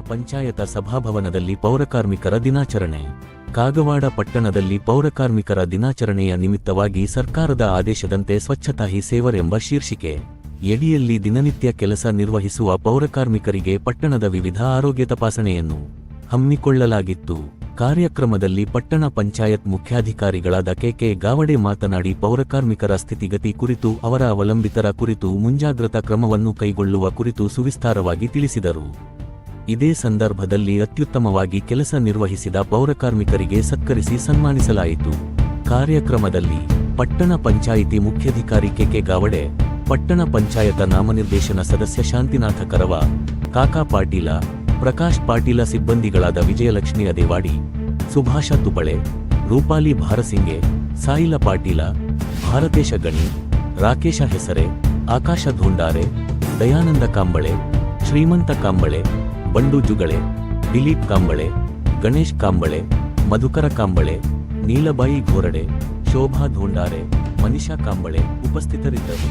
ಪಂಚಾಯತ ಸಭಾಭವನದಲ್ಲಿ ಪೌರಕಾರ್ಮಿಕರ ದಿನಾಚರಣೆ. ಕಾಗವಾಡ ಪಟ್ಟಣದಲ್ಲಿ ಪೌರಕಾರ್ಮಿಕರ ದಿನಾಚರಣೆಯ ನಿಮಿತ್ತವಾಗಿ ಸರ್ಕಾರದ ಆದೇಶದಂತೆ ಸ್ವಚ್ಛತಾ ಹಿ ಸೇವರ್ ಎಂಬ ಶೀರ್ಷಿಕೆ. ಎಡಿಯಲ್ಲಿ ದಿನನಿತ್ಯ ಕೆಲಸ ನಿರ್ವಹಿಸುವ ಪೌರಕಾರ್ಮಿಕರಿಗೆ ಪಟ್ಟಣದ ವಿವಿಧ ಆರೋಗ್ಯ ತಪಾಸಣೆಯನ್ನು ಹಮ್ಮಿಕೊಳ್ಳಲಾಗಿತ್ತು. ಕಾರ್ಯಕ್ರಮದಲ್ಲಿ ಪಟ್ಟಣ ಪಂಚಾಯತ್ ಮುಖ್ಯಾಧಿಕಾರಿಗಳಾದ ಕೆಕೆ ಗಾವಡೆ ಮಾತನಾಡಿ ಪೌರಕಾರ್ಮಿಕರ ಸ್ಥಿತಿಗತಿ ಕುರಿತು, ಅವರ ಅವಲಂಬಿತರ ಕುರಿತು ಮುಂಜಾಗ್ರತಾ ಕ್ರಮವನ್ನು ಕೈಗೊಳ್ಳುವ ಕುರಿತು ಸುವಿಸ್ತಾರವಾಗಿ ತಿಳಿಸಿದರು. ಇದೇ ಸಂದರ್ಭದಲ್ಲಿ ಅತ್ಯುತ್ತಮವಾಗಿ ಕೆಲಸ ನಿರ್ವಹಿಸಿದ ಪೌರಕಾರ್ಮಿಕರಿಗೆ ಸತ್ಕರಿಸಿ ಸನ್ಮಾನಿಸಲಾಯಿತು. ಕಾರ್ಯಕ್ರಮದಲ್ಲಿ ಪಟ್ಟಣ ಪಂಚಾಯಿತಿ ಮುಖ್ಯಾಧಿಕಾರಿ ಕೆಕೆ ಗಾವಡೆ, ಪಟ್ಟಣ ಪಂಚಾಯತ ನಾಮನಿರ್ದೇಶನ ಸದಸ್ಯ ಶಾಂತಿನಾಥ ಕರವ, ಕಾಕಾ ಪಾಟೀಲ, ಪ್ರಕಾಶ್ ಪಾಟೀಲ ಸಿಬ್ಬಂದಿಗಳಾದ ವಿಜಯಲಕ್ಷ್ಮಿ ಅದೇವಾಡಿ, ಸುಭಾಷ ತುಬಳೆ, ರೂಪಾಲಿ ಭಾರಸಿಂಗೆ, ಸಾಯಿಲ ಪಾಟೀಲ, ಭಾರತೇಶ ಗಣಿ, ರಾಕೇಶ ಹೆಸರೆ, ಆಕಾಶ ಧೋಂಡಾರೆ, ದಯಾನಂದ ಕಾಂಬಳೆ, ಶ್ರೀಮಂತ ಕಾಂಬಳೆ ಬಂಡು ಜುಗಳೆ, ದಿಲೀಪ್ ಕಾಂಬಳೆ, ಗಣೇಶ್ ಕಾಂಬಳೆ, ಮಧುಕರ ಕಾಂಬಳೆ, ನೀಲಬಾಯಿ ಘೋರಡೆ ಶೋಭಾ ಧೋಂಡಾರೆ, ಮನಿಷಾ ಕಾಂಬಳೆ ಉಪಸ್ಥಿತರಿದ್ದರು.